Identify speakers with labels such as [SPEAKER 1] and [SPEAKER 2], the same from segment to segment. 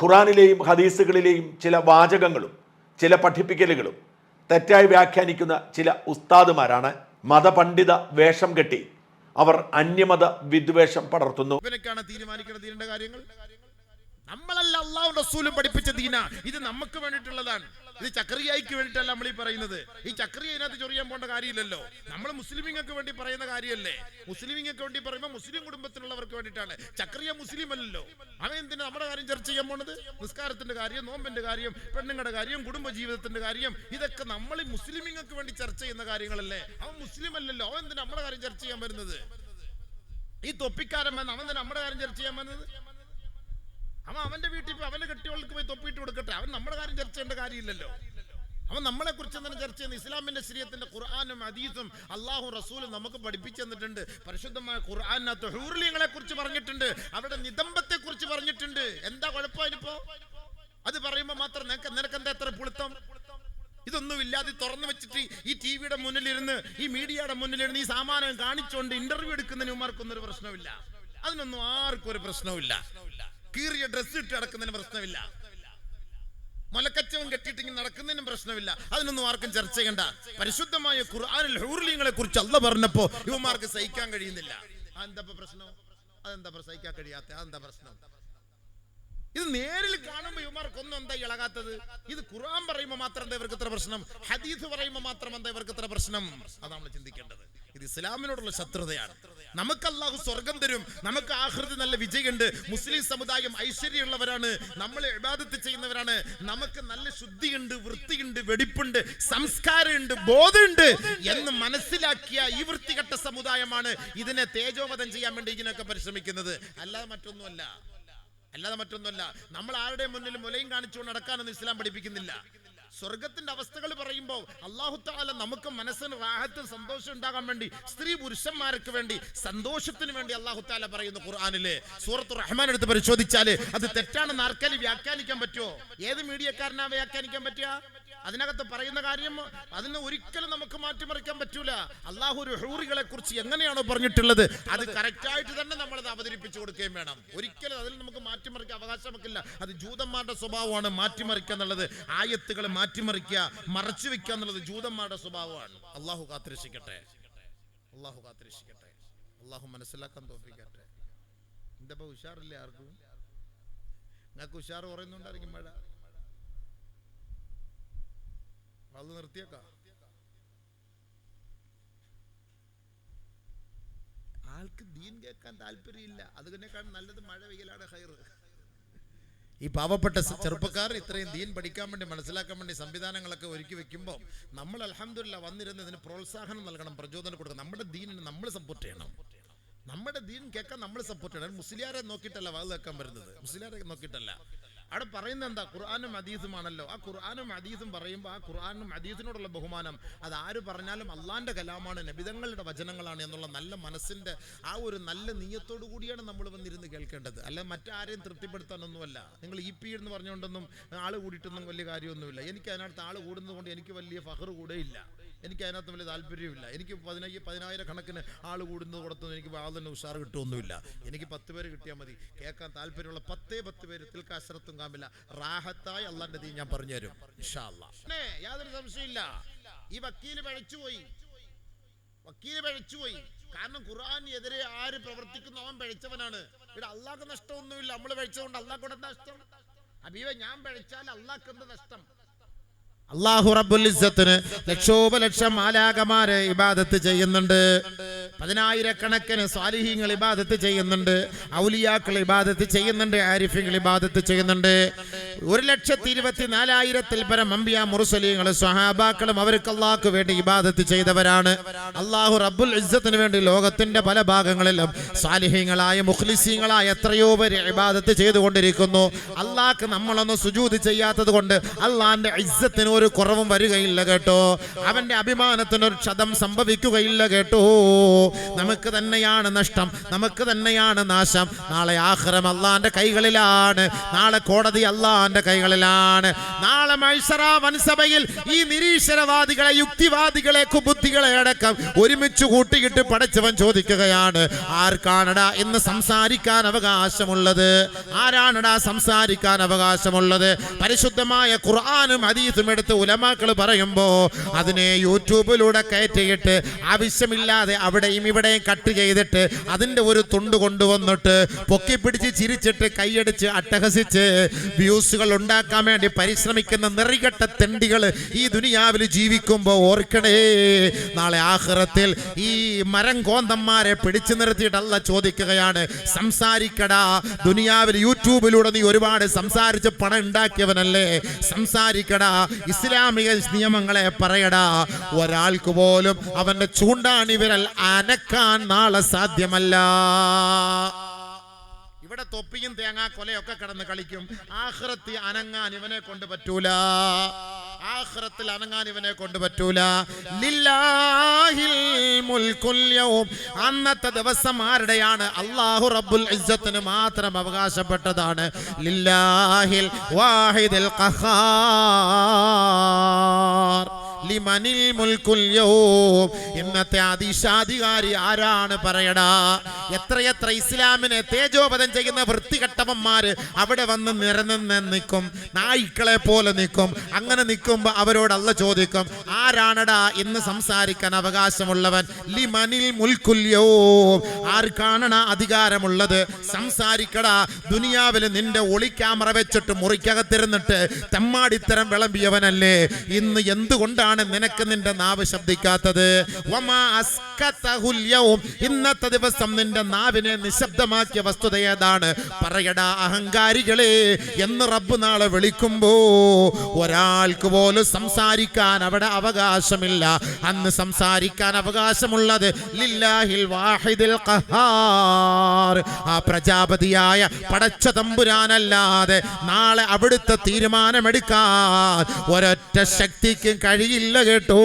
[SPEAKER 1] ഖുറാനിലെയും ഹദീസുകളിലെയും ചില വാചകങ്ങളും ചില പഠിപ്പിക്കലുകളും തെറ്റായി വ്യാഖ്യാനിക്കുന്ന ചില ഉസ്താദുമാരാണ് മതപണ്ഡിത വേഷം കെട്ടി അവർ അന്യമത വിദ്വേഷം പടർത്തുന്നു.
[SPEAKER 2] നമ്മളല്ല അള്ളാഹു റസൂലും പഠിപ്പിച്ച ദീന. ഇത് നമുക്ക് വേണ്ടിയിട്ടുള്ളതാണ്. ഇത് ചക്രിയായിക്ക് വേണ്ടിയിട്ടല്ല നമ്മൾ ഈ പറയുന്നത്. ഈ ചക്രിയ ഇതിനകത്ത് ചൊറിയാൻ പോകേണ്ട കാര്യമില്ലല്ലോ. നമ്മൾ മുസ്ലിമിങ്ങൾക്ക് വേണ്ടി പറയുന്ന കാര്യമല്ലേ? മുസ്ലിമിങ്ങൾക്ക് വേണ്ടി പറയുമ്പോൾ മുസ്ലിം കുടുംബത്തിലുള്ളവർക്ക് വേണ്ടിയിട്ടാണ്. ചക്രിയ മുസ്ലിം അല്ലല്ലോ അവൻ എന്തിനാ നമ്മുടെ കാര്യം ചർച്ച ചെയ്യാൻ പോണത്? നിസ്കാരത്തിന്റെ കാര്യം നോമ്പിന്റെ കാര്യം പെണ്ണുങ്ങളുടെ കാര്യം കുടുംബ ജീവിതത്തിന്റെ കാര്യം ഇതൊക്കെ നമ്മൾ മുസ്ലിമിങ്ങൾക്ക് വേണ്ടി ചർച്ച ചെയ്യുന്ന കാര്യങ്ങളല്ലേ? അവൻ മുസ്ലിം അല്ലല്ലോ അവൻ എന്തിനാ നമ്മുടെ കാര്യം ചർച്ച ചെയ്യാൻ വരുന്നത്? ഈ തൊപ്പിക്കാരൻ വന്ന് അവൻ തന്നെ നമ്മുടെ കാര്യം ചർച്ച ചെയ്യാൻ വന്നത്? അവൻ അവന്റെ വീട്ടിൽ പോയി അവന്റെ കെട്ടിയോൾക്ക് പോയി തൊപ്പിയിട്ട് കൊടുക്കട്ടെ. അവൻ നമ്മുടെ കാര്യം ചർച്ച ചെയ്യേണ്ട കാര്യമില്ലല്ലോ. അവൻ നമ്മളെ കുറിച്ച് തന്നെ ചർച്ച ചെയ്യുന്നത്? ഇസ്ലാമിന്റെ ശരീരത്തിന്റെ ഖുർആാനും ഹദീസും അള്ളാഹു റസൂലും നമുക്ക് പഠിപ്പിച്ചു തന്നിട്ടുണ്ട്. പരിശുദ്ധമായ ഹൂർലിങ്ങളെ കുറിച്ച് പറഞ്ഞിട്ടുണ്ട്. അവരുടെ നിതംബത്തെ കുറിച്ച് പറഞ്ഞിട്ടുണ്ട്. എന്താ കുഴപ്പം അതിനിപ്പോ? അത് പറയുമ്പോ മാത്രം നിനക്ക് നിനക്ക് എന്താ എത്ര പുളുത്തം? ഇതൊന്നും ഇല്ലാതെ തുറന്നു വെച്ചിട്ട് ഈ ടി വിയുടെ മുന്നിലിരുന്ന് ഈ മീഡിയയുടെ മുന്നിലിരുന്ന് ഈ സാമാനം കാണിച്ചുകൊണ്ട് ഇന്റർവ്യൂ എടുക്കുന്നതിന് ഉമാർക്കൊന്നും ഒരു പ്രശ്നമില്ല അതിനൊന്നും ആർക്കും ഒരു പ്രശ്നമില്ല കീറിയ ഡ്രസ് ഇട്ട് നടക്കുന്നതിന് പ്രശ്നമില്ല. മലക്കച്ചവൻ കെട്ടിട്ടിങ്ങനെ നടക്കുന്നതിനും പ്രശ്നമില്ല. അതിനൊന്നും ആർക്കും ചർച്ച ചെയ്യണ്ട. പരിശുദ്ധമായ ഖുർആനിൽ ഹൂർലിങ്ങളെ കുറിച്ച് അല്ല പറഞ്ഞപ്പോ ഇവന്മാർക്ക് സഹിക്കാൻ കഴിയുന്നില്ല. അതെന്താ പ്രശ്നം? അതെന്താ സഹിക്കാൻ കഴിയാത്ത? അതെന്താ പ്രശ്നം? ഇത് നേരിൽ കാണുമ്പോൾ ഒന്നും എന്താ ഇളകാത്തത്? ഇത് ഖുർആൻ പറയുമ്പോൾ മാത്രം എന്താ ഇവർക്ക് ഇത്ര പ്രശ്നം? ഹദീസ് പറയുമ്പോൾ മാത്രം എന്താ ഇവർക്ക് ഇത്ര പ്രശ്നം? അതാണ് നമ്മൾ ചിന്തിക്കേണ്ടത്. ഇത് ഇസ്ലാമിനോടുള്ള ശത്രുതയാണ്. നമുക്ക് അള്ളാഹു സ്വർഗം തരും. നമുക്ക് ആഹൃതി നല്ല വിജയമുണ്ട്. മുസ്ലിം സമുദായം ഐശ്വര്യമുള്ളവരാണ്. നമ്മൾ ഇബാദത്ത് ചെയ്യുന്നവരാണ്. നമുക്ക് നല്ല ശുദ്ധിയുണ്ട് വൃത്തിയുണ്ട് വെടിപ്പുണ്ട് സംസ്കാരമുണ്ട് ബോധമുണ്ട് എന്ന് മനസ്സിലാക്കിയ ഈ വൃത്തികെട്ട സമുദായമാണ് ഇതിനെ തേജോവധം ചെയ്യാൻ വേണ്ടി ഇതിനൊക്കെ പരിശ്രമിക്കുന്നത്. അല്ലാതെ മറ്റൊന്നുമല്ല. അല്ലാതെ മറ്റൊന്നുമല്ല. നമ്മൾ ആരുടെ മുന്നിൽ മുലയും കാണിച്ചുകൊണ്ട് നടക്കാനൊന്നും ഇസ്ലാം പഠിപ്പിക്കുന്നില്ല. സ്വർഗത്തിന്റെ അവസ്ഥകൾ പറയുമ്പോൾ അള്ളാഹു താല നമുക്ക് മനസ്സിന് റാഹത്ത് സന്തോഷം ഉണ്ടാകാൻ വേണ്ടി സ്ത്രീ പുരുഷന്മാർക്ക് വേണ്ടി സന്തോഷത്തിന് വേണ്ടി അള്ളാഹു താല പറയുന്നു ഖുർആാനിലെ. സൂറത്ത് റഹ്മാൻ എടുത്ത് പരിശോധിച്ചാൽ അത് തെറ്റാണെന്ന് ആർക്കാലും വ്യാഖ്യാനിക്കാൻ പറ്റുമോ? ഏത് മീഡിയക്കാരനാ വ്യാഖ്യാനിക്കാൻ പറ്റുക? അതിനകത്ത് പറയുന്ന കാര്യം അതിന് ഒരിക്കലും നമുക്ക് മാറ്റിമറിക്കാൻ പറ്റൂല. അള്ളാഹു ഹൂറികളെ കുറിച്ച് എങ്ങനെയാണോ പറഞ്ഞിട്ടുള്ളത് അത് കറക്റ്റായിട്ട് തന്നെ നമ്മൾ അത് അവതരിപ്പിച്ചു കൊടുക്കുകയും വേണം. ഒരിക്കലും അതിൽ നമുക്ക് മാറ്റിമറിക്കാൻ അവകാശം നമുക്കില്ല അത് ജൂതന്മാരുടെ സ്വഭാവമാണ് മാറ്റിമറിക്കുക എന്നുള്ളത്. ആയത്തുകൾ മാറ്റിമറിക്കുക മറച്ചു വെക്കുക എന്നുള്ളത് ജൂതന്മാരുടെ സ്വഭാവമാണ്. അള്ളാഹു കാത്തിരക്ഷിക്കട്ടെ. അള്ളാഹു കാത്തിരക്ഷിക്കട്ടെ. അള്ളാഹു മനസ്സിലാക്കാൻ തോപ്പിക്കട്ടെ എന്താ ഉഷാറില്ലേ ആർക്കും? നിങ്ങൾക്ക് ഉഷാർ പറയുന്നുണ്ടായിരിക്കും മഴ. അത് നിർത്തിയേക്കാം. ആൾക്ക് ദീൻ കേൾക്കാൻ താല്പര്യമില്ല. അതിനേക്കാൾ നല്ലത് മഴ വെയിലാണ് ഹൈർ ഈ പാവപ്പെട്ട ചെറുപ്പക്കാർ ഇത്രയും ദീൻ പഠിക്കാൻ വേണ്ടി മനസ്സിലാക്കാൻ വേണ്ടി സംവിധാനങ്ങളൊക്കെ ഒരുക്കി വെക്കുമ്പോൾ നമ്മൾ അലഹമില്ല വന്നിരുന്ന് ഇതിന് പ്രോത്സാഹനം നൽകണം പ്രചോദനം കൊടുക്കണം. നമ്മുടെ ദീനിന് നമ്മൾ സപ്പോർട്ട് ചെയ്യണം. നമ്മുടെ ദീൻ കേൾക്കാൻ നമ്മൾ സപ്പോർട്ട് ചെയ്യണം. മുസ്ലിയാരെ നോക്കിയിട്ടല്ല വാത് വരുന്നത്. മുസ്ലിയാരെ നോക്കിയിട്ടല്ല. അവിടെ പറയുന്നത് എന്താ? ഖുർആാനും ഹദീസുമാണല്ലോ ആ ഖുർആാനും ഹദീസും പറയുമ്പോൾ ആ ഖുർആാനും ഹദീസിനോടുള്ള ബഹുമാനം അത് ആര് പറഞ്ഞാലും അള്ളാന്റെ കലാമാണ് നബിതങ്ങളുടെ വചനങ്ങളാണ് എന്നുള്ള നല്ല മനസ്സിന്റെ ആ ഒരു നല്ല നീയത്തോടു കൂടിയാണ് നമ്മൾ വന്നിരുന്ന് കേൾക്കേണ്ടത്. അല്ല മറ്റാരെയും തൃപ്തിപ്പെടുത്താനൊന്നുമല്ല. നിങ്ങൾ ഇ പി എന്ന് പറഞ്ഞുകൊണ്ടൊന്നും ആൾ കൂടിയിട്ടൊന്നും വലിയ കാര്യമൊന്നുമില്ല. എനിക്ക് അതിനകത്ത് ആൾ കൂടുന്നത് കൊണ്ട് എനിക്ക് വലിയ ഫഹർ കൂടെയില്ല. എനിക്ക് അതിനകത്ത് വലിയ താല്പര്യമില്ല. എനിക്ക് പതിനയ്യ പതിനായിരം കണക്കിന് ആൾ കൂടുന്നത് കൊടുത്തൊന്നും എനിക്ക് വാതിന് ഉഷാർ കിട്ടുമൊന്നുമില്ല എനിക്ക് പത്ത് പേര് കിട്ടിയാൽ മതി. കേൾക്കാൻ താല്പര്യമുള്ള പത്തേ പത്ത് പേര് തിൽക്കാശ്രത്തും കാമില്ല. റാഹത്തായി അള്ളാന്റെ തീ ഞാൻ പറഞ്ഞുതരും. യാതൊരു സംശയമില്ല ഈ വക്കീൽ പഴച്ചുപോയി വക്കീൽ പഴച്ചുപോയി കാരണം ഖുർആാനെതിരെ ആര് പ്രവർത്തിക്കുന്നു അവൻ പഴിച്ചവനാണ്. ഇവിടെ അള്ളാഹ് നഷ്ടമൊന്നുമില്ല. നമ്മൾ പഴിച്ചതുകൊണ്ട് അള്ളാഹ് എന്താ നഷ്ടം? അബീവ ഞാൻ പഴിച്ചാൽ അള്ളാഹ് എന്ത് നഷ്ടം? അള്ളാഹു റബുലിസത്തിന് ലക്ഷോപലക്ഷം ആലാകമാരെ ഇബാദത്ത് ചെയ്യുന്നുണ്ട്. പതിനായിരക്കണക്കിന് സ്വാലിഹീങ്ങൾ ഇബാദത്ത് ചെയ്യുന്നുണ്ട്. ഔലിയാക്കൾ ഇബാദത്ത് ചെയ്യുന്നുണ്ട്. ആരിഫ്യങ്ങൾ ഇബാദത്ത് ചെയ്യുന്നുണ്ട്. ഒരു ലക്ഷത്തി ഇരുപത്തി നാലായിരത്തിൽ പരം അമ്പിയ മുറുസലീങ്ങളും സ്വഹാബാക്കളും അവർക്ക് അള്ളാഹ്ക്ക് വേണ്ടി ഇബാദത്ത് ചെയ്തവരാണ്. അള്ളാഹു റബ്ബുൽ ഇസ്സത്തിന് വേണ്ടി ലോകത്തിന്റെ പല ഭാഗങ്ങളിലും സാലിഹ്യങ്ങളായ മുഖ്ലിസീങ്ങളായ എത്രയോ പേര് ഇബാദത്ത് ചെയ്തുകൊണ്ടിരിക്കുന്നു. അള്ളാഹ്ക്ക് നമ്മളൊന്നും സുജൂത് ചെയ്യാത്തത് കൊണ്ട് അള്ളാഹിന്റെ ഇസ്സത്തിന് ഒരു കുറവും വരികയില്ല കേട്ടോ. അവന്റെ അഭിമാനത്തിന് ഒരു ക്ഷതം സംഭവിക്കുകയില്ല കേട്ടോ. നമുക്ക് തന്നെയാണ് നഷ്ടം നമുക്ക് തന്നെയാണ് നാശം. നാളെ ആഹ്റം അള്ളാന്റെ കൈകളിലാണ്. നാളെ കോടതി അള്ളാന്റെ അള്ളാന്റെ കൈകളിലാണ്. നാളെ മൈസറ വൻസഭയിൽ ഈ നിരീശ്വരവാദികളെ യുക്തിവാദികളെ കുബുദ്ധികളെ അടക്കം ഒരുമിച്ച് കൂട്ടിയിട്ട് പടച്ചവൻ ചോദിക്കുകയാണ് ആർക്കാണടാ എന്ന് സംസാരിക്കാൻ അവകാശമുള്ളത്? ആരാണടാ സംസാരിക്കാൻ അവകാശമുള്ളത്? പരിശുദ്ധമായ ഖുർആാനും ഹദീസും എടുത്ത് ഉലമാക്കൾ പറയുമ്പോൾ അതിനെ യൂട്യൂബിലൂടെ കയറ്റിയിട്ട് ആവശ്യമില്ലാതെ അവിടെയും ഇവിടെയും കട്ട് ചെയ്തിട്ട് അതിന്റെ ഒരു തുണ്ട് കൊണ്ടുവന്നിട്ട് പൊക്കിപ്പിടിച്ച് ചിരിച്ചിട്ട് കൈയടിച്ച് അട്ടഹസിച്ച് വ്യൂസുകൾ ഉണ്ടാക്കാൻ വേണ്ടി പരിശ്രമിക്കുന്ന നിറികെട്ട തെണ്ടികൾ ഈ ദുനിയാവിൽ ജീവിക്കുമ്പോൾ ഓർക്കണേ. നാളെ ആഹ്റത്തിൽ ഈ മരം കോന്തന്മാരെ പിടിച്ചു നിർത്തിയിട്ടല്ല ചോദിക്കുകയാണ്. സംസാരിക്കടാ ദുനിയാവിൽ യൂട്യൂബിലൂടെ നീ ഒരുപാട് സംസാരിച്ച് പണം ഉണ്ടാക്കിയവനല്ലേ. സംസാരിക്കടാ ഇസ്ലാമിക നിയമങ്ങളെ പറയടാ. ഒരാൾക്ക് പോലും അവന്റെ ചൂണ്ടാണിവരൽ അനക്കാൻ നാളെ സാധ്യമല്ല. ഇവിടെ തൊപ്പിയും തേങ്ങാ കൊലയൊക്കെ കിടന്ന് കളിക്കും. ആഹ്റത്തി അനങ്ങാൻ ഇവനെ കൊണ്ട് പറ്റൂല. ആഹ്റത്തിൽ അനങ്ങാൻ ഇവനെ കൊണ്ട് പറ്റൂല. അന്നത്തെ ദിവസം ആരുടെയാണ്? അള്ളാഹു റബ്ബുൽ ഇസ്സത്തിന് മാത്രം അവകാശപ്പെട്ടതാണ്. ലില്ലാഹിൽ വാഹിദിൽ ഖഹാർ. ലിമനിൽ മുൽക്കുൽ. ഇന്നത്തെ അതിശാധികാരി ആരാണ് പറയടാ? എത്രയെത്ര ഇസ്ലാമിനെ തേജോപതം ചെയ്യുന്ന വൃത്തികെട്ടവന്മാര് അവിടെ വന്ന് നിരന്ന് നിൽക്കും നായ്ക്കളെ പോലെ നിൽക്കും. അങ്ങനെ നിൽക്കുമ്പോ അവരോട് ചോദിക്കും ആരാണടാ ഇന്ന് സംസാരിക്കാൻ അവകാശമുള്ളവൻ? ലിമനിൽ മുൽക്കുൽ യൗം. ആർക്കാണടാ അധികാരമുള്ളത്? സംസാരിക്കടാ. ദുനിയാവിൽ നിന്റെ ഒളി ക്യാമറ വെച്ചിട്ട് മുറിക്കകത്തിരുന്നിട്ട് തെമ്മാടിത്തരം വിളമ്പിയവനല്ലേ? ഇന്ന് എന്തുകൊണ്ടാണ് നിനക്ക് നിന്റെ നാവ് ശബ്ദിക്കാത്തത്. ഇന്നത്തെ ദിവസം നിന്റെ നാവിനെ നിശബ്ദമാക്കിയ വസ്തുത ഏതാണ്? പറയടാ അഹങ്കാരികളെ എന്ന് റബ്ബ് നാളെ വിളിക്കുമ്പോ ഒരാൾക്ക് പോലും സംസാരിക്കാൻ അവിടെ അവകാശമില്ല. അന്ന് സംസാരിക്കാൻ അവകാശമുള്ളത് ലില്ലാഹിൽ വാഹിദിൽ ആ പ്രജാപതിയായ പടച്ച തമ്പുരാനല്ലാതെ നാളെ അവിടുത്തെ തീരുമാനമെടുക്കാൻ ഒരൊറ്റ ശക്തിക്കും കഴിയില്ല. കേട്ടോ.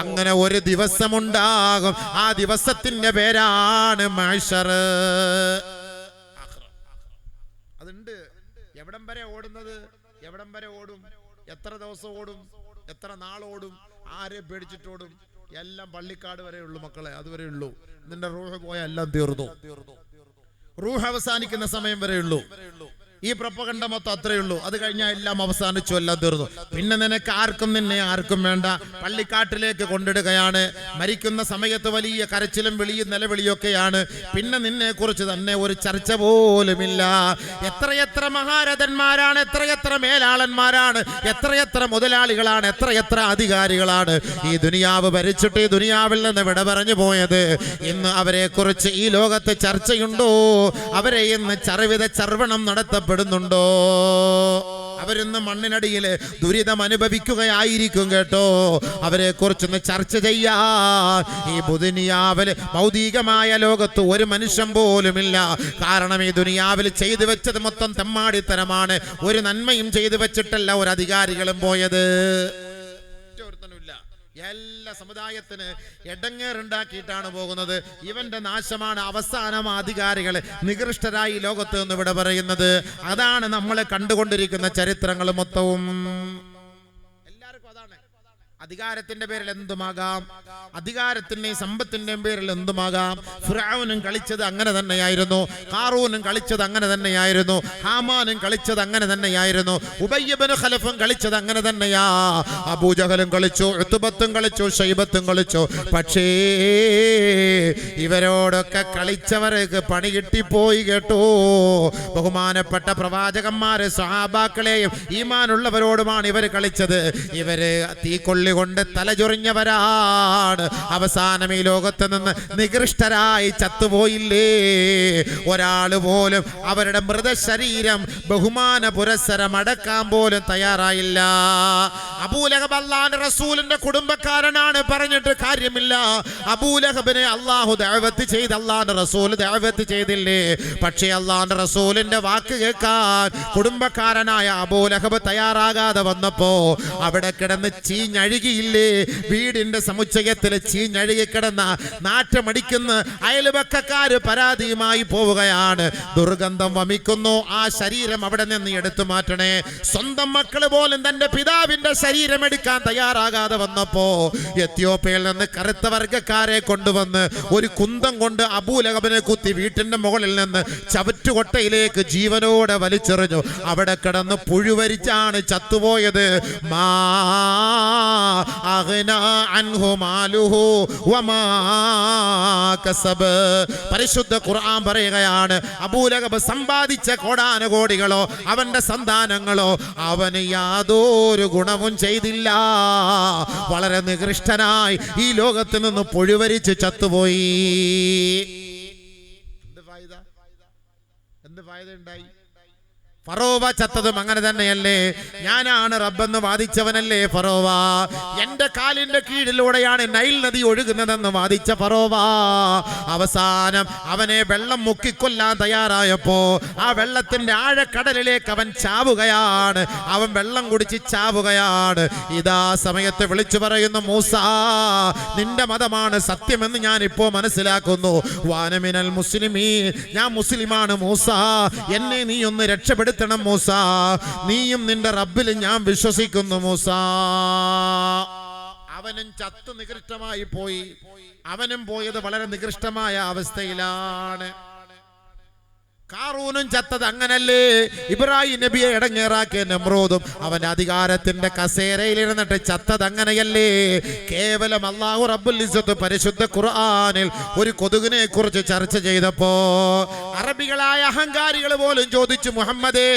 [SPEAKER 2] അങ്ങനെ ഒരു ദിവസമുണ്ടാകും. ആ ദിവസത്തിന്റെ പേരാണ് മാഷർ അതുണ്ട്. എവിടം വരെ ഓടുന്നത്? എവിടം വരെ ഓടും? എത്ര ദിവസം ഓടും? എത്ര നാളോടും ആരെ പേടിച്ചിട്ടോടും? എല്ലാം പള്ളിക്കാട് വരെ ഉള്ളു മക്കളെ അതുവരെ ഉള്ളൂ. നിന്റെ റൂഹ് പോയ എല്ലാം തീർന്നു. റൂഹ് അവസാനിക്കുന്ന സമയം വരെ ഉള്ളൂ. ഈ പ്രപ്പകണ്ട മൊത്തം അത്രയേ ഉള്ളൂ. അത് കഴിഞ്ഞാൽ എല്ലാം അവസാനിച്ചു എല്ലാം തീർന്നു. പിന്നെ നിനക്ക് ആർക്കും നിന്നെ ആർക്കും വേണ്ട. പള്ളിക്കാട്ടിലേക്ക് കൊണ്ടിടുകയാണ്. മരിക്കുന്ന സമയത്ത് വലിയ കരച്ചിലും വിളിയും നിലവിളിയൊക്കെയാണ്. പിന്നെ നിന്നെ കുറിച്ച് തന്നെ ഒരു ചർച്ച പോലുമില്ല. എത്രയെത്ര മഹാരഥന്മാരാണ് എത്രയെത്ര മേലാളന്മാരാണ് എത്രയെത്ര മുതലാളികളാണ് എത്രയെത്ര അധികാരികളാണ്. ഈ ദുനിയാവ് ഭരിച്ചിട്ട് ഈ ദുനിയാവിൽ നിന്ന് വിട പറഞ്ഞു പോയത്. ഇന്ന് അവരെ കുറിച്ച് ഈ ലോകത്ത് ചർച്ചയുണ്ടോ? അവരെ ഇന്ന് ചർവിത ചർവണം നടത്തപ്പെടുന്നുണ്ടോ അവരിന്ന് മണ്ണിനടിയിൽ ദുരിതം അനുഭവിക്കുകയായിരിക്കും കേട്ടോ. അവരെ കുറിച്ചൊന്ന് ചർച്ച ചെയ്യാൻ. ഈ ബുധനിയാവിൽ ഭൗതികമായ ലോകത്ത് ഒരു മനുഷ്യൻ പോലുമില്ല. കാരണം ഈ ദുനിയാവിൽ ചെയ്തു വെച്ചത് മൊത്തം തെമ്മാടിത്തരമാണ്. ഒരു നന്മയും ചെയ്തു വെച്ചിട്ടല്ല ഒരു അധികാരികളും പോയത്. എല്ലാ സമുദായത്തിന് എടങ്ങേറുണ്ടാക്കിയിട്ടാണ് പോകുന്നത്. ഇവന്റെ നാശമാണ് അവസാനം അധികാരികൾ നികൃഷ്ടരായി ലോകത്ത് നിന്ന് ഇവിടെ പറയുന്നത്. അതാണ് നമ്മൾ കണ്ടുകൊണ്ടിരിക്കുന്ന ചരിത്രങ്ങൾ മൊത്തവും. അധികാരത്തിന്റെ പേരിൽ എന്തുമാകാം? അധികാരത്തിന്റെയും സമ്പത്തിന്റെയും പേരിൽ എന്തുമാകാം? ഫിറഔനും കളിച്ചത് അങ്ങനെ തന്നെയായിരുന്നു. കാറൂനും കളിച്ചത് അങ്ങനെ തന്നെയായിരുന്നു. ഹാമാനും കളിച്ചത് അങ്ങനെ തന്നെയായിരുന്നു. ഉബയ്യബനും ഖലഫും കളിച്ചത് അങ്ങനെ തന്നെയാ. അബൂജഹലും കളിച്ചു ഉത്തുബത്തും കളിച്ചു ഷൈബത്തും കളിച്ചു. പക്ഷേ ഇവരോടൊക്കെ കളിച്ചവർക്ക് പണി കിട്ടിപ്പോയി കേട്ടോ. ബഹുമാനപ്പെട്ട പ്രവാചകന്മാരെ സഹാബാക്കളെയും ഈമാനുള്ളവരോടുമാണ് ഇവർ കളിച്ചത്. ഇവർ തീക്കൊള്ളി കൊണ്ട് തലചൊറിഞ്ഞവരാണ് അവസാനം ഈ ലോകത്ത് നിന്ന് നികൃഷ്ടരായി ചത്തുപോയില്ലേ? ഒരാൾ പോലും അവരുടെ മൃതശരീരം ബഹുമാന പുരസ്സരം അടക്കാൻ പോലും തയ്യാറായില്ല. അബൂലഹബ് അള്ളാന്റെ റസൂലിന്റെ കുടുംബക്കാരനാണ് പറഞ്ഞിട്ട് കാര്യമില്ല. അബൂലഹബിനെ അള്ളാഹു ദഅവത്ത് ചെയ്ത് അള്ളാന്റെ റസൂൽ ദഅവത്ത് ചെയ്തില്ലേ? പക്ഷേ അള്ളാന്റെ റസൂലിന്റെ വാക്ക് കേൾക്കാൻ കുടുംബക്കാരനായ അബൂലഹബ് തയ്യാറാകാതെ വന്നപ്പോ അവിടെ കിടന്ന് ചീഞ്ഞഴുകിയില്ലേ? വീടിന്റെ സമുച്ചയത്തിൽ ചീഞ്ഞഴുകി കിടന്ന നാറ്റമടിക്കുന്ന അയൽവക്കക്കാര് പരാതിയുമായി പോവുകയാണ്. ദുർഗന്ധം വമിക്കുന്നു. ആ ശരീരം അവിടെ നിന്ന് എടുത്തു മാറ്റണേ. സ്വന്തം മക്കൾ പോലും തന്റെ പിതാവിന്റെ ശരീരം എടുക്കാൻ തയ്യാറാകാതെ വന്നപ്പോ എത്യോപ്യയിൽ നിന്ന് കറുത്ത വർഗക്കാരെ കൊണ്ടുവന്ന് ഒരു കുന്തം കൊണ്ട് അബൂലഹബിനെ കുത്തി വീട്ടിന്റെ മുകളിൽ നിന്ന് ചവറ്റുകൊട്ടയിലേക്ക് ജീവനോടെ വലിച്ചെറിഞ്ഞു. അവിടെ കിടന്ന് പുഴുവരിച്ചാണ് ചത്തുപോയത്. മാ പരിശുദ്ധ ഖുർആൻ പറയുകയാണ് അബൂലകബ് സമ്പാദിച്ച കോടാനുകോടികളോ അവന്റെ സന്താനങ്ങളോ അവന് യാതൊരു ഗുണവും ചെയ്തില്ല. വളരെ നികൃഷ്ടനായി ഈ ലോകത്ത് നിന്ന് പൊഴിവരിച്ച് ചത്തുപോയി. എന്ത് ഫായിദ ഉണ്ടായി ഫറോവ ചത്തതും അങ്ങനെ തന്നെയല്ലേ? ഞാനാണ് റബ്ബെന്ന് വാദിച്ചവനല്ലേ ഫറോവ? എന്റെ കാലിന്റെ കീഴിലൂടെയാണ് നൈൽ നദി ഒഴുകുന്നതെന്ന് വാദിച്ച ഫറോവ. അവസാനം അവനെ വെള്ളം മുക്കിക്കൊല്ലാൻ തയ്യാറായപ്പോ ആ വെള്ളത്തിന്റെ ആഴക്കടലിലേക്ക് അവൻ ചാവുകയാണ്. അവൻ വെള്ളം കുടിച്ച് ചാവുകയാണ്. ഇതാ സമയത്ത് വിളിച്ചു പറയുന്നു മൂസ നിന്റെ മതമാണ് സത്യമെന്ന് ഞാൻ ഇപ്പോ മനസ്സിലാക്കുന്നു. വാനമിനൽ മുസ്ലിമീ ഞാൻ മുസ്ലിമാണ് മൂസ. എന്നെ നീ ഒന്ന് രക്ഷപ്പെടുത്തണം മൂസ. നീയും നിന്റെ റബ്ബിൽ ഞാൻ വിശ്വസിക്കുന്നു മൂസ. അവനും ചത്തു നികൃഷ്ടമായി പോയി. അവനും പോയത് വളരെ നികൃഷ്ടമായ അവസ്ഥയിലാണ്. കാറൂനും ചത്തത് അങ്ങനല്ലേ? ഇബ്രാഹിം നബിയെ ഇടങ്ങേറാക്കിയ നെമ്രോദും അവന്റെ അധികാരത്തിന്റെ കസേരയിൽ ഇരുന്നിട്ട് ചത്തത് അങ്ങനെയല്ലേ? കേവലം അള്ളാഹു റബ്ബുൽ പരിശുദ്ധ ഖുർആാനിൽ ഒരു കൊതുകിനെ കുറിച്ച് ചർച്ച ചെയ്തപ്പോ അറബികളായ അഹങ്കാരികൾ പോലും ചോദിച്ചു മുഹമ്മദേ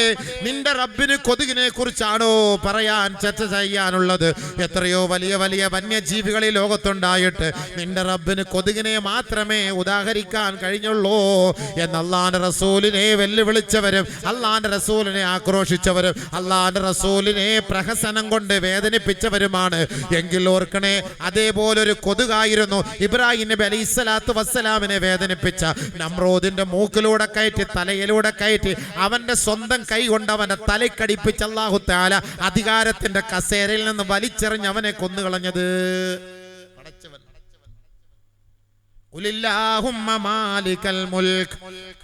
[SPEAKER 2] നിന്റെ റബ്ബിന് കൊതുകിനെ കുറിച്ചാണോ പറയാൻ ചർച്ച ചെയ്യാനുള്ളത്? എത്രയോ വലിയ വലിയ വന്യജീവികൾ ഈ ലോകത്തുണ്ടായിട്ട് നിന്റെ റബ്ബിന് കൊതുകിനെ മാത്രമേ ഉദാഹരിക്കാൻ കഴിഞ്ഞുള്ളൂ എന്നല്ലാന്റെ റസൂലിനെ വെല്ലുവിളിച്ചവരും അള്ളാന്റെ റസൂലിനെ ആക്രോശിച്ചവരും അള്ളാന്റെ റസൂലിനെ പ്രഹസനം കൊണ്ട് വേദനിപ്പിച്ചവരുമാണ്. എങ്കിൽ ഓർക്കണേ അതേപോലെ ഒരു കൊതുകായിരുന്നു ഇബ്രാഹിം നബി അലൈഹി സ്വലാത്തു വസ്സലാമിനെ വേദനിപ്പിച്ച. നമ്രോദിന്റെ മൂക്കിലൂടെ കയറ്റി തലയിലൂടെ കയറ്റി അവന്റെ സ്വന്തം കൈ കൊണ്ട് അവന്റെ തലക്കടിപ്പിച്ച അള്ളാഹു താല അധികാരത്തിന്റെ കസേരയിൽ നിന്ന് വലിച്ചെറിഞ്ഞ് അവനെ കൊന്നുകളഞ്ഞത്. قل اللهم مالك الملك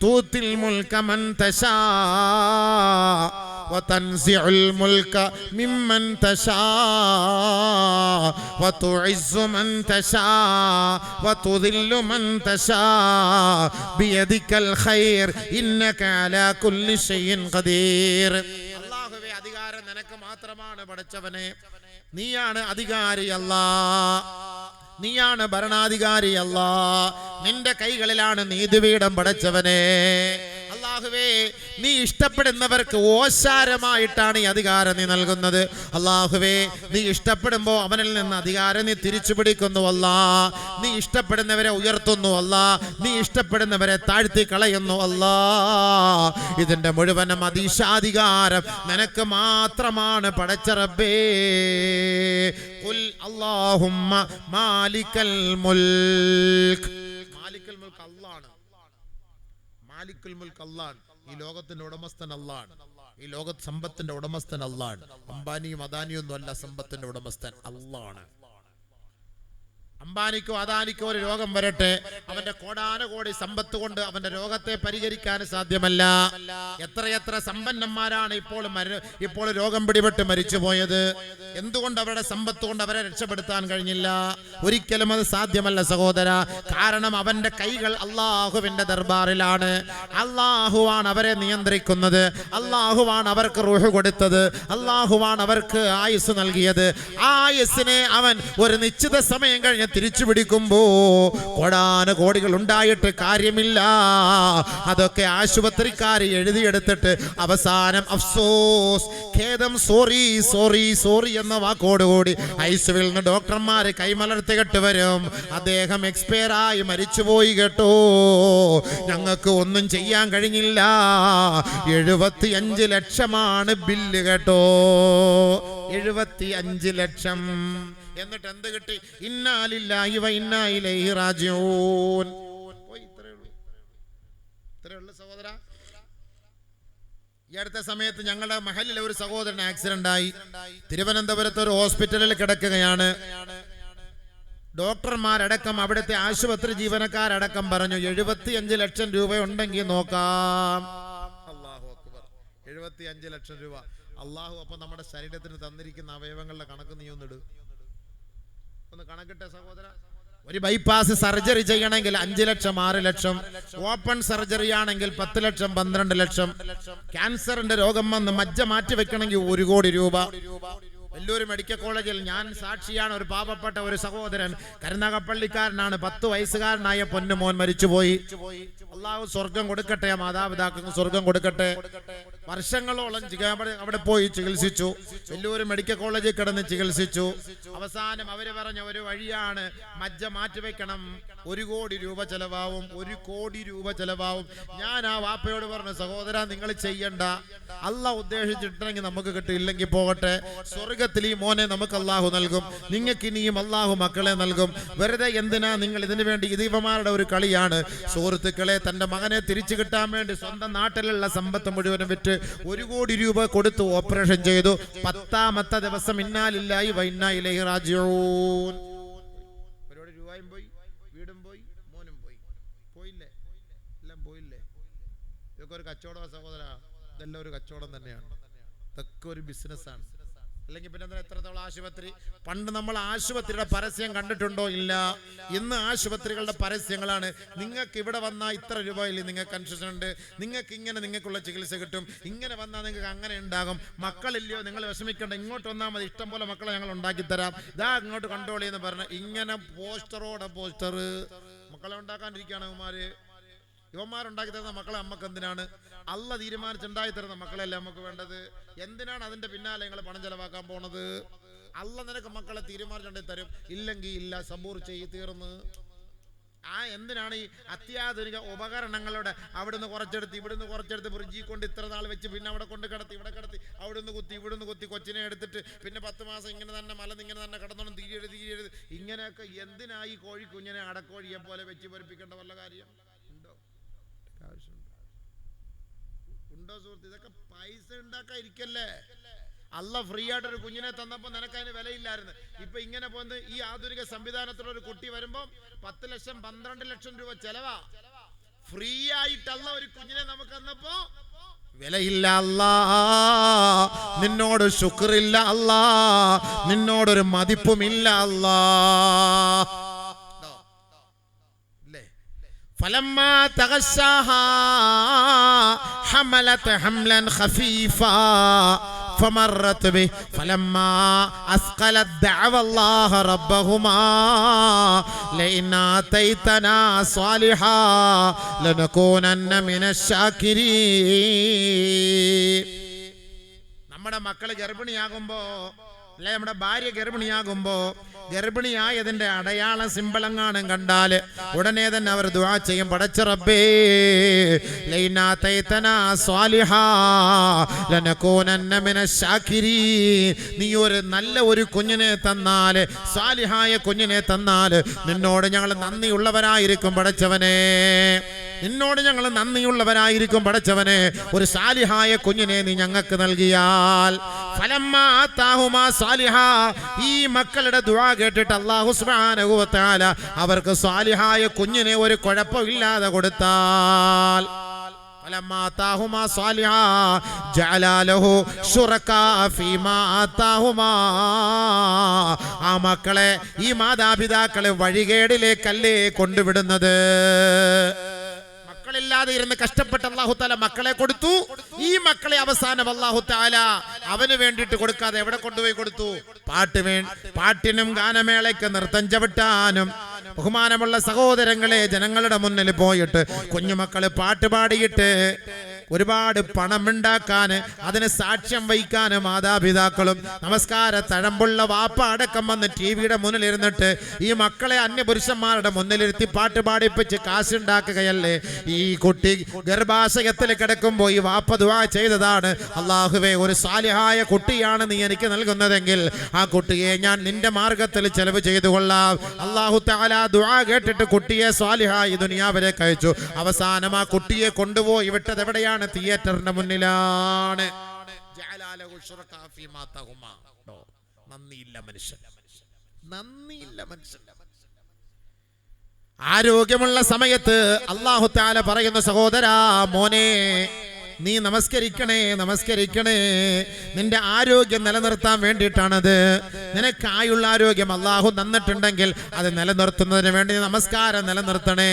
[SPEAKER 2] تؤتي الملك من تشاء وتنزع الملك ممن تشاء وتعز من تشاء وتذل من تشاء بيدك الخير إنك على كل شيء قدير അള്ളാഹുവേ അധികാരം നിനക്ക് മാത്രമാണ് പഠിച്ചവനെ നീയാണ് അധികാരി അല്ലാ നീയാണ് ഭരണാധികാരി അല്ലാ. നിന്റെ കൈകളിലാണ് നീതിപീഠം പടച്ചവനെ. അള്ളാഹുവേ നീ ഇഷ്ടപ്പെടുന്നവർക്ക് ഓശാരമായിട്ടാണ് ഈ അധികാരം നീ നൽകുന്നത്. അള്ളാഹുവേ നീ ഇഷ്ടപ്പെടുമ്പോൾ അവനിൽ നിന്ന് അധികാരം നീ തിരിച്ചു പിടിക്കുന്നു അല്ലാ. നീ ഇഷ്ടപ്പെടുന്നവരെ ഉയർത്തുന്നു അല്ലാ. നീ ഇഷ്ടപ്പെടുന്നവരെ താഴ്ത്തി കളയുന്നു അല്ലാ. ഇതിന്റെ മുഴുവനും അതീശാധികാരം നിനക്ക് മാത്രമാണ് പടച്ചറബേ അല്ലാഹുമ്മ മാലിക്കൽ മുൽക്ക്. മാലിക്കൽ മുൽക്ക് അല്ലാഹ് മാലിക്കുൽ മുൽക്ക് അല്ലാൻ ഈ ലോകത്തിന്റെ ഉടമസ്ഥൻ അല്ലാൻ ഈ ലോക സമ്പത്തിന്റെ ഉടമസ്ഥൻ അല്ലാൻ അംബാനിയും അദാനിയും ഒന്നും അല്ല സമ്പത്തിന്റെ ഉടമസ്ഥൻ. അല്ലാണ് അംബാനിക്കോ അദാനിക്കോ ഒരു രോഗം വരട്ടെ. അവന്റെ കോടാനുകോടി സമ്പത്ത് കൊണ്ട് അവന്റെ രോഗത്തെ പരിഹരിക്കാൻ സാധ്യമല്ല. എത്രയെത്ര സമ്പന്നന്മാരാണ് ഇപ്പോൾ ഇപ്പോൾ രോഗം പിടിപെട്ട് മരിച്ചുപോയത്. എന്തുകൊണ്ട് അവരുടെ സമ്പത്ത് കൊണ്ട് അവരെ രക്ഷപ്പെടുത്താൻ കഴിഞ്ഞില്ല? ഒരിക്കലും അത് സാധ്യമല്ല സഹോദര. കാരണം അവന്റെ കൈകൾ അള്ളാഹുവിന്റെ ദർബാറിലാണ്. അള്ളാഹുവാണ് അവരെ നിയന്ത്രിക്കുന്നത്. അള്ളാഹുവാണ് അവർക്ക് റൂഹ് കൊടുത്തത്. അള്ളാഹുവാണ് അവർക്ക് ആയുസ് നൽകിയത്. ആയുസിനെ അവൻ ഒരു നിശ്ചിത സമയം കഴിഞ്ഞ് തിരിച്ചു പിടിക്കുമ്പോ കോടാന കോടികൾ ഉണ്ടായിട്ട് കാര്യമില്ല. അതൊക്കെ ആശുപത്രിക്കാർ എഴുതിയെടുത്തിട്ട് അവസാനം അഫ്സോസ് ഖേദം സോറി സോറി സോറി എന്ന വാക്കോടുകൂടി ഐസുവിൽ നിന്ന് ഡോക്ടർമാര് കൈമലർത്തി കേട്ട് വരും. അദ്ദേഹം എക്സ്പയർ ആയി മരിച്ചുപോയി കേട്ടോ. ഞങ്ങൾക്ക് ഒന്നും ചെയ്യാൻ കഴിഞ്ഞില്ല. എഴുപത്തി അഞ്ച് ലക്ഷമാണ് ബില്ല് കേട്ടോ. എഴുപത്തി അഞ്ച് ലക്ഷം. എന്നിട്ട് എന്ത് കിട്ടി? ഇന്നാലില്ലാഹി വ ഇന്നാ ഇലൈഹി റാജിഊൻ. പോയി ഇത്രയേ ഉള്ളൂ. സഹോദര. ഈ അടുത്ത സമയത്ത് ഞങ്ങളുടെ മഹലിലെ ഒരു സഹോദരൻ ആക്സിഡന്റ് ആയി തിരുവനന്തപുരത്ത് ഒരു ഹോസ്പിറ്റലിൽ കിടക്കുകയാണ്. ഡോക്ടർമാരടക്കം അവിടുത്തെ ആശുപത്രി ജീവനക്കാരടക്കം പറഞ്ഞു എഴുപത്തിയഞ്ച് ലക്ഷം രൂപ ഉണ്ടെങ്കിൽ നോക്കാം. അള്ളാഹു അക്ബർ. എഴുപത്തിയഞ്ച് ലക്ഷം രൂപ. അള്ളാഹു അപ്പൊ നമ്മുടെ ശരീരത്തിന് തന്നിരിക്കുന്ന അവയവങ്ങളുടെ കണക്ക് നീ ഒന്നിട്. ഒന്ന് കണക്കിട്ടെ സഹോദര? ഒരു ബൈപ്പാസ് സർജറി ചെയ്യണമെങ്കിൽ അഞ്ച് ലക്ഷം ആറ് ലക്ഷം. ഓപ്പൺ സർജറി ആണെങ്കിൽ പത്ത് ലക്ഷം പന്ത്രണ്ട് ലക്ഷം. ക്യാൻസറിന്റെ രോഗം വന്ന് മജ്ജ മാറ്റി വെക്കണമെങ്കിൽ ഒരു കോടി രൂപ. വെല്ലൂർ മെഡിക്കൽ കോളേജിൽ ഞാൻ സാക്ഷിയാണ് ഒരു പാപപ്പെട്ട ഒരു സഹോദരൻ. കരുനാഗപ്പള്ളിക്കാരനാണ്. പത്ത് വയസ്സുകാരനായ പൊന്നുമോൻ മരിച്ചുപോയി. അള്ളാഹു സ്വർഗം കൊടുക്കട്ടെ മാതാപിതാക്കൾക്ക് സ്വർഗം കൊടുക്കട്ടെ. വർഷങ്ങളോളം അവിടെ പോയി ചികിത്സിച്ചു. വെല്ലൂർ മെഡിക്കൽ കോളേജിൽ കിടന്ന് ചികിത്സിച്ചു. അവസാനം അവർ പറഞ്ഞ ഒരു വഴിയാണ് മജ്ജ മാറ്റിവെക്കണം ഒരു കോടി രൂപ ചെലവാവും. ഒരു കോടി രൂപ ചെലവാവും. ഞാൻ ആ വാപ്പയോട് പറഞ്ഞു സഹോദര നിങ്ങൾ ചെയ്യണ്ട. അല്ല ഉദ്ദേശിച്ചിട്ടുണ്ടെങ്കിൽ നമുക്ക് കിട്ടും. ഇല്ലെങ്കിൽ പോകട്ടെ. സ്വർഗത്തിൽ ഈ മോനെ നമുക്ക് അള്ളാഹു നൽകും. നിങ്ങൾക്ക് ഇനിയും അള്ളാഹു മക്കളെ നൽകും. വെറുതെ എന്തിനാ നിങ്ങൾ ഇതിനു വേണ്ടി ഇതീപമാരുടെ ഒരു കളിയാണ്? സുഹൃത്തുക്കളെ തന്റെ മകനെ തിരിച്ചു കിട്ടാൻ വേണ്ടി സ്വന്തം നാട്ടിലുള്ള സമ്പത്ത് മുഴുവനും വിറ്റ് ഒരു കോടി രൂപ കൊടുത്തു ഓപ്പറേഷൻ ചെയ്തു. പത്താമത്തെ ദിവസം ഇന്നാലില്ലായി വൈന്നായിലേക്ക് റാജിയൂൻ രൂപയും പോയി. വീടും പോയി. മോനും പോയി. ഒരു കച്ചവട സഹോദര. ഇതെല്ലാം ഒരു കച്ചവടം തന്നെയാണ്. ഇതൊക്കെ ഒരു ബിസിനസ്സാണ് അല്ലെങ്കിൽ പിന്നെ എത്രത്തോളം ആശുപത്രി? പണ്ട് നമ്മൾ ആശുപത്രിയുടെ പരസ്യം കണ്ടിട്ടുണ്ടോ? ഇല്ല. ഇന്ന് ആശുപത്രികളുടെ പരസ്യങ്ങളാണ്. നിങ്ങൾക്ക് ഇവിടെ വന്നാൽ ഇത്ര രൂപയിൽ നിങ്ങൾക്ക് കൺസെഷൻ ഉണ്ട്. നിങ്ങൾക്ക് ഇങ്ങനെ നിങ്ങൾക്കുള്ള ചികിത്സ കിട്ടും. ഇങ്ങനെ വന്നാൽ നിങ്ങൾക്ക് അങ്ങനെ ഉണ്ടാകും. മക്കളില്ലയോ? നിങ്ങൾ വിഷമിക്കേണ്ട. ഇങ്ങോട്ട് വന്നാൽ മതി. ഇഷ്ടം പോലെ മക്കളെ ഞങ്ങൾ ഉണ്ടാക്കി തരാം. ഇതാ ഇങ്ങോട്ട് കണ്ടോളി എന്ന് പറഞ്ഞ ഇങ്ങനെ പോസ്റ്ററോടെ പോസ്റ്റർ മക്കളെ ഉണ്ടാക്കാണ്ടിരിക്കുകയാണ് ഇവന്മാര്. യുവന്മാരുണ്ടാക്കി തരുന്ന മക്കളെ നമുക്ക് എന്തിനാണ്? അല്ല തീരുമാനിച്ചുണ്ടാക്കി തരുന്ന മക്കളല്ലേ നമുക്ക് വേണ്ടത്? എന്തിനാണ് അതിന്റെ പിന്നാലെ നിങ്ങൾ പണം ചെലവാക്കാൻ പോണത്? അല്ല നിനക്ക് മക്കളെ തീരുമാനിച്ചുണ്ടാക്കി തരും. ഇല്ലെങ്കിൽ ഇല്ല സബൂർ ചെയ്ത് തീർന്ന്. ആ എന്തിനാണ് ഈ അത്യാധുനിക ഉപകരണങ്ങളുടെ അവിടുന്ന് കുറച്ചെടുത്ത് ഇവിടുന്ന് കുറച്ചെടുത്ത് ഫ്രിഡ്ജിൽ കൊണ്ട് ഇത്ര നാൾ വെച്ച് പിന്നെ അവിടെ കൊണ്ട് കിടത്തി ഇവിടെ കിടത്തി അവിടുന്ന് കുത്തി ഇവിടുന്ന് കുത്തി കൊച്ചിനെ എടുത്തിട്ട് പിന്നെ പത്ത് മാസം ഇങ്ങനെ തന്നെ മലന്ന് ഇങ്ങനെ തന്നെ കിടന്നോണം തീരെഴുതി തീരെഴുതി ഇങ്ങനെയൊക്കെ എന്തിനായി കോഴി കുഞ്ഞിനെ അടക്കോഴിയെ പോലെ വെച്ച് പൊരിപ്പിക്കേണ്ട വല്ല കാര്യം? ആവശ്യമുണ്ടോ ഉണ്ടോ സുഹൃത്ത്? ഇതൊക്കെ പൈസ ഉണ്ടാക്കാതിരിക്കല്ലേ? അല്ല ഫ്രീ ആയിട്ട് ഒരു കുഞ്ഞിനെ തന്നപ്പോ നിനക്ക് അതിന് വിലയില്ലായിരുന്നു. ഇപ്പൊ ഇങ്ങനെ പോകുന്നത് ഈ ആധുനിക സംവിധാനത്തിലുള്ള ഒരു കുട്ടി വരുമ്പോ പത്ത് ലക്ഷം പന്ത്രണ്ട് ലക്ഷം രൂപ ചെലവാ. ഫ്രീ ആയിട്ടല്ല ഒരു കുഞ്ഞിനെ നമുക്ക് തന്നപ്പോ വിലയില്ല അല്ലാ നിന്നോട് ശുക്രില്ല അല്ലാ നിന്നോടൊരു മതിപ്പുമില്ല അല്ലാ فلما تغشاها حملت حملا خفيفا فمرت به فلما أثقلت دعوى الله ربهما لئن آتيتنا صالحا لنكونن من الشاكرين നമ്മുടെ മക്കള് ഗർഭിണിയാകുമ്പോ അല്ലെ നമ്മുടെ ഭാര്യ ഗർഭിണിയാകുമ്പോ ഗർഭിണിയായതിന്റെ അടയാള സിമ്പളങ്ങാനും കണ്ടാൽ ഉടനെ തന്നെ അവർ ദുവാ ചെയ്യും. പടച്ച റബ്ബേ ലൈനാ തൈതനാ സ്വാലിഹാ ലനകൂനന്ന മിനശ് ശാകിരീൻ നീ ഒരു നല്ല ഒരു കുഞ്ഞിനെ തന്നാൽ സാലിഹായ കുഞ്ഞിനെ തന്നാൽ നിന്നോട് ഞങ്ങൾ നന്ദിയുള്ളവരായിരിക്കും പടച്ചവനെ. നിന്നോട് ഞങ്ങൾ നന്ദിയുള്ളവരായിരിക്കും പടച്ചവനെ. ഒരു സാലിഹായ കുഞ്ഞിനെ നീ ഞങ്ങൾക്ക് നൽകിയാൽ ഫലമ്മാ സാലിഹ ഈ മക്കളുടെ ദുആ കേട്ടിട്ട് അല്ലാഹു സുബ്ഹാനഹു വ തആല അവർക്ക് സാലിഹായ കുഞ്ഞിനെ ഒരു കുഴപ്പമില്ലാതെ കൊടുത്താൽ فلما آتاهما صالحا جعل له شركاء فيما آتاهما ആ മക്കളെ ഈ മാതാപിതാക്കളെ വഴികേടിലേക്കല്ലേ കൊണ്ടുവിടുന്നത് മക്കളില്ലാതെ ഇരുന്ന് കഷ്ടപ്പെട്ട് അള്ളാഹു താല മക്കളെ കൊടുത്തു. ഈ മക്കളെ അവസാനം അള്ളാഹു താല അവന് വേണ്ടിയിട്ട് കൊടുക്കാതെ എവിടെ കൊണ്ടുപോയി കൊടുത്തു? പാട്ട് വേ പാട്ടിനും ഗാനമേളയ്ക്ക് നൃത്തം ചവിട്ടാനും. ബഹുമാനമുള്ള സഹോദരങ്ങളെ ജനങ്ങളുടെ മുന്നിൽ പോയിട്ട് കുഞ്ഞുമക്കൾ പാട്ട് പാടിയിട്ട് ഒരുപാട് പണമുണ്ടാക്കാൻ അതിന് സാക്ഷ്യം വഹിക്കാൻ മാതാപിതാക്കളും നമസ്കാര തഴമ്പുള്ള വാപ്പ അടക്കം വന്ന് ടി വിയുടെ മുന്നിലിരുന്നിട്ട് ഈ മക്കളെ അന്യപുരുഷന്മാരുടെ മുന്നിലിരുത്തി പാട്ട് പാടിപ്പിച്ച് കാശുണ്ടാക്കുകയല്ലേ? ഈ കുട്ടി ഗർഭാശയത്തിൽ കിടക്കുമ്പോൾ ഈ വാപ്പ ദുആ ചെയ്തതാണ്. അള്ളാഹുവേ ഒരു സാലിഹായ കുട്ടിയാണ് നീ എനിക്ക് നൽകുന്നതെങ്കിൽ ആ കുട്ടിയെ ഞാൻ നിന്റെ മാർഗത്തിൽ ചെലവ് ചെയ്തു കൊള്ളാം അള്ളാഹു ദുആ കേട്ടിട്ട് കുട്ടിയെ സ്വാലിഹായി ദുനിയാവിലേക്ക് കഴിച്ചു അവസാനം ആ കുട്ടിയെ കൊണ്ടുപോയി വിട്ടത് എവിടെയാണ്? എവിടെയാണ് തിയേറ്ററിന്റെ മുന്നിലാണ്. നന്ദിയില്ല മനുഷ്യൻ. നന്ദിയില്ല മനുഷ്യൻ. ആരോഗ്യമുള്ള സമയത്ത് അള്ളാഹു താല പറയുന്ന സഹോദരാ മോനെ നീ നമസ്കരിക്കണേ നമസ്കരിക്കണേ. നിന്റെ ആരോഗ്യം നിലനിർത്താൻ വേണ്ടിയിട്ടാണത്. നിനക്കായുള്ള ആരോഗ്യം അള്ളാഹു തന്നിട്ടുണ്ടെങ്കിൽ അത് നിലനിർത്തുന്നതിന് വേണ്ടി നമസ്കാരം നിലനിർത്തണേ.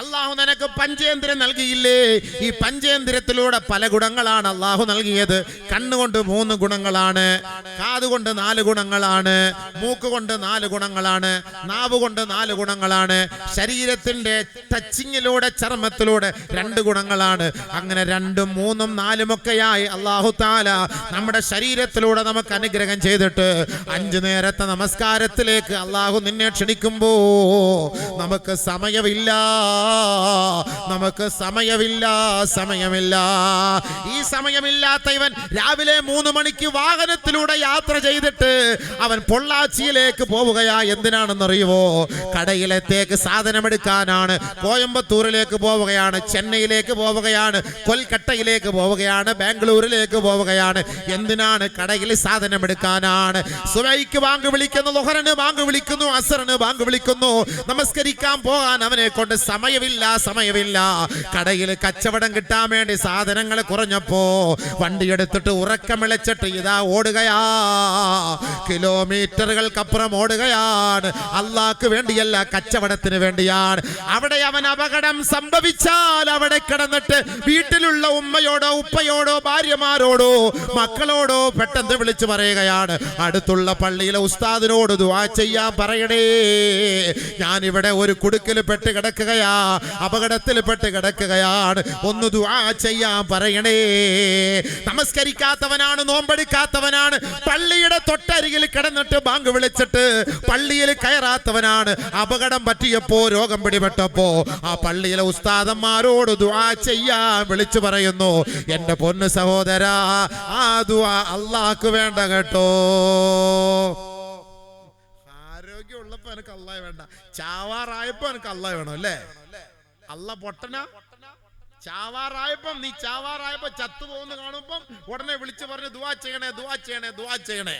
[SPEAKER 2] അള്ളാഹു നിനക്ക് പഞ്ചേന്ദ്രം നൽകിയില്ലേ? ഈ പഞ്ചേന്ദ്രത്തിലൂടെ പല ഗുണങ്ങളാണ് അള്ളാഹു നൽകിയത്. കണ്ണുകൊണ്ട് മൂന്ന് ഗുണങ്ങളാണ് കാതുകൊണ്ട് നാല് ഗുണങ്ങളാണ് മൂക്കുകൊണ്ട് നാല് ഗുണങ്ങളാണ് നാവ് കൊണ്ട് നാല് ഗുണങ്ങളാണ് ശരീരത്തിന്റെ ടച്ചിങ്ങിലൂടെ ചർമ്മത്തിലൂടെ രണ്ട് ഗുണങ്ങളാണ്. അങ്ങനെ രണ്ടും മൂന്നും നാലും ഒക്കെയായി അള്ളാഹു താല നമ്മുടെ ശരീരത്തിലൂടെ നമുക്ക് അനുഗ്രഹം ചെയ്തിട്ട് അഞ്ചു നേരത്തെ നമസ്കാരത്തിലേക്ക് അള്ളാഹു നിന്നെ ക്ഷണിക്കുമ്പോ നമുക്ക് സമയമില്ല. നമുക്ക് സമയമില്ല സമയമില്ല. ഈ സമയമില്ലാത്ത ഇവൻ രാവിലെ മൂന്ന് മണിക്ക് വാഹനത്തിലൂടെ യാത്ര ചെയ്തിട്ട് അവൻ പൊള്ളാച്ചിയിലേക്ക് പോവുകയാ. എന്തിനാണെന്നറിയുമോ കടയിലത്തേക്ക് സാധനമെടുക്കാനാണ്. കോയമ്പത്തൂരിലേക്ക് പോവുകയാണ് ചെന്നൈയിലേക്ക് പോവുകയാണ് കൊൽക്കട്ടയിലേക്ക് പോവുകയാണ് ബാംഗ്ലൂരിലേക്ക് പോവുകയാണ്. എന്തിനാണ് കടയിൽ സാധനം എടുക്കാനാണ് സുബൈക്ക് ബാങ്ക് വിളിക്കുന്നു ലൊഹറിന് ബാങ്ക് വിളിക്കുന്നു അസറിന് ബാങ്ക് വിളിക്കുന്നു. നമസ്കരിക്കാൻ പോകാൻ അവനെ കൊണ്ട് സമയമില്ല സമയമില്ല. കടയിൽ കച്ചവടം കിട്ടാൻ വേണ്ടി സാധനങ്ങൾ കുറഞ്ഞപ്പോ വണ്ടി എടുത്തിട്ട് ഉറക്കമിളച്ചിട്ട് ഇതാ ഓടുകയാ. കിലോമീറ്ററുകൾക്കപ്പുറം ഓടുകയാണ്. അള്ളാക്ക് വേണ്ടിയല്ല കച്ചവടത്തിന് വേണ്ടിയാണ്. അവിടെ അവൻ അപകടം സംഭവിച്ചാൽ അവിടെ കിടന്നിട്ട് വീട്ടിലുള്ള ഉമ്മയോടോ ഉപ്പയോടോ ഭാര്യമാരോടോ മക്കളോടോ പെട്ടെന്ന് വിളിച്ചു പറയുകയാണ്. അടുത്തുള്ള പള്ളിയിലെ ഉസ്താദിനോട് ദുവാ ചെയ്യാൻ പറയണേ. ഞാനിവിടെ ഒരു കുടുക്കിൽ പെട്ട് കിടക്കുകയാ. അപകടത്തിൽ പെട്ട് കിടക്കുകയാണ്. ഒന്ന് ദുആ ചെയ്യാൻ പറയണേ. നമസ്കരിക്കാത്തവനാണ് നോമ്പെടുക്കാത്തവനാണ്. പള്ളിയുടെ തൊട്ടരികിൽ കിടന്നിട്ട് ബാങ്ക് വിളിച്ചിട്ട് പള്ളിയിൽ കയറാത്തവനാണ്. അപകടം പറ്റിയപ്പോ രോഗം പിടിപെട്ടപ്പോ ആ പള്ളിയിലെ ഉസ്താദന്മാരോട് ദുആ ചെയ്യാൻ വിളിച്ചു പറയുന്നു. എന്റെ പൊന്ന് സഹോദരാ ആ ദുആ അള്ളാഹ്ക്ക് വേണ്ട കേട്ടോ. ആരോഗ്യമുള്ളപ്പോ എനിക്ക് അള്ളാഹ് വേണ്ട. ചാവാറായപ്പോ എനിക്ക് അള്ളാഹ് വേണം അല്ലേ? അല്ല പൊട്ടന? ചാവാറായപ്പം നീ ചാവാറായപ്പോ ചത്തുപോകുന്ന കാണുമ്പം ഉടനെ വിളിച്ചു പറഞ്ഞു ദുവാ ചെയ്യണേ ദുവാ ചെയ്യണേ ദുവാ ചെയ്യണേ.